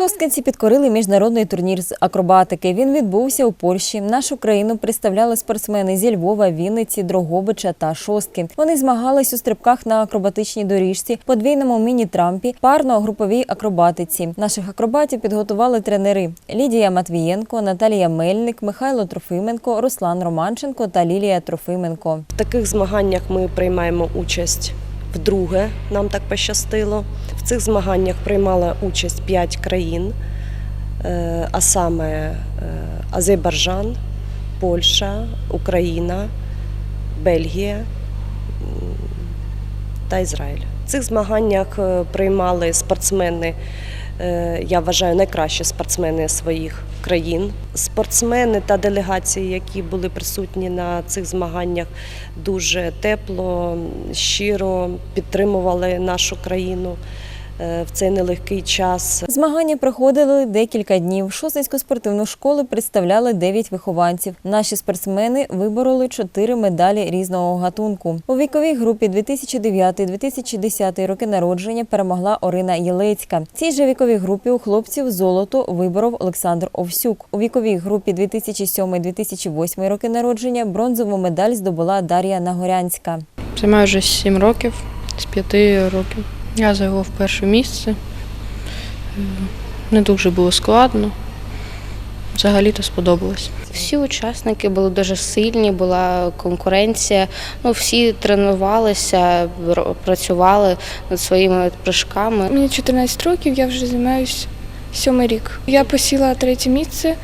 Шосткинці підкорили міжнародний турнір з акробатики. Він відбувся у Польщі. Нашу країну представляли спортсмени зі Львова, Вінниці, Дрогобича та Шостки. Вони змагались у стрибках на акробатичній доріжці, подвійному міні-трампі, парно-груповій акробатиці. Наших акробатів підготували тренери Лідія Матвієнко, Наталія Мельник, Михайло Трофименко, Руслан Романченко та Лілія Трофименко. В таких змаганнях ми приймаємо участь вдруге. Нам так пощастило. В цих змаганнях приймала участь п'ять країн, е, а саме е, Азербайджан, Польща, Україна, Бельгія та Ізраїль. В цих змаганнях е, приймали спортсмени. Е, Я вважаю найкращі спортсмени своїх країн. Спортсмени та делегації, які були присутні на цих змаганнях, дуже тепло, щиро підтримували нашу країну в цей нелегкий час. Змагання проходили декілька днів. Шосинську спортивну школу представляли 9 вихованців. Наші спортсмени вибороли 4 медалі різного гатунку. У віковій групі 2009-2010 роки народження перемогла Орина Єлецька. В цій же віковій групі у хлопців золото виборов Олександр Овсюк. У віковій групі 2007-2008 роки народження бронзову медаль здобула Дар'я Нагорянська. Займаю вже 7 років, з 5 років. Я зайняв перше місце. Не дуже було складно. Взагалі-то сподобалось. Всі учасники були дуже сильні, була конкуренція. Ну, всі тренувалися, працювали над своїми прыжками. Мені 14 років, я вже займаюся сьомий рік. Я посіла третє місце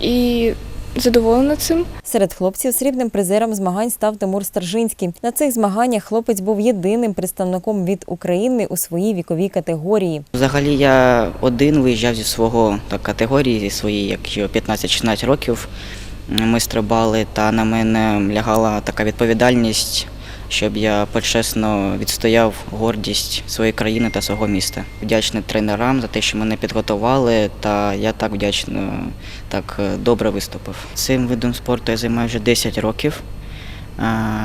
і задоволена цим. Серед хлопців срібним призером змагань став Тимур Старжинський. На цих змаганнях хлопець був єдиним представником від України у своїй віковій категорії. Взагалі я один виїжджав зі свого так, категорії, зі своєї, як 15-16 років. Ми стрибали, та на мене лягала така відповідальність, щоб я почесно відстояв гордість своєї країни та свого міста. Вдячний тренерам за те, що мене підготували, та я так вдячно так е, добре виступив. Цим видом спорту я займаюся вже 10 років.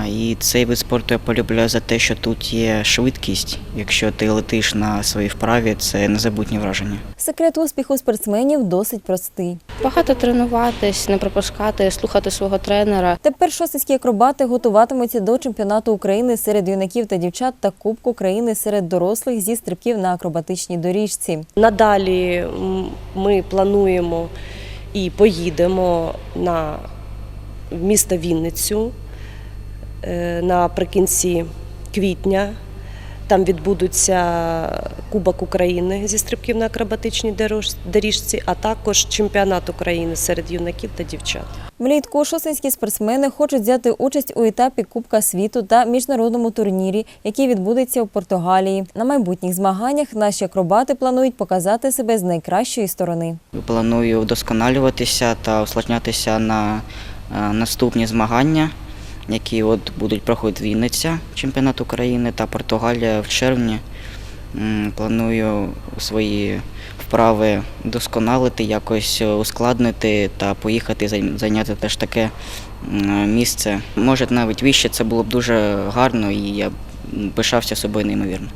І цей вид спорту я полюбляю за те, що тут є швидкість. Якщо ти летиш на своїй вправі, це незабутні враження. Секрет успіху спортсменів досить простий. Багато тренуватись, не пропускати, слухати свого тренера. Тепер шостинські акробати готуватимуться до чемпіонату України серед юнаків та дівчат та Кубку країни серед дорослих зі стрибків на акробатичній доріжці. Надалі ми плануємо і поїдемо на місто Вінницю е, наприкінці квітня. Там відбудуться Кубок України зі стрибків на акробатичній доріжці, а також чемпіонат України серед юнаків та дівчат. Влітку шосинські спортсмени хочуть взяти участь у етапі Кубка світу та міжнародному турнірі, який відбудеться у Португалії. На майбутніх змаганнях наші акробати планують показати себе з найкращої сторони. Планую вдосконалюватися та усложнятися на е, наступні змагання, які от будуть проходити Вінниця, чемпіонат України та Португалія в червні. Планую свої вправи досконалити, якось ускладнити та поїхати зайняти теж таке місце. Може навіть вище це було б дуже гарно і я пишався собою неймовірно.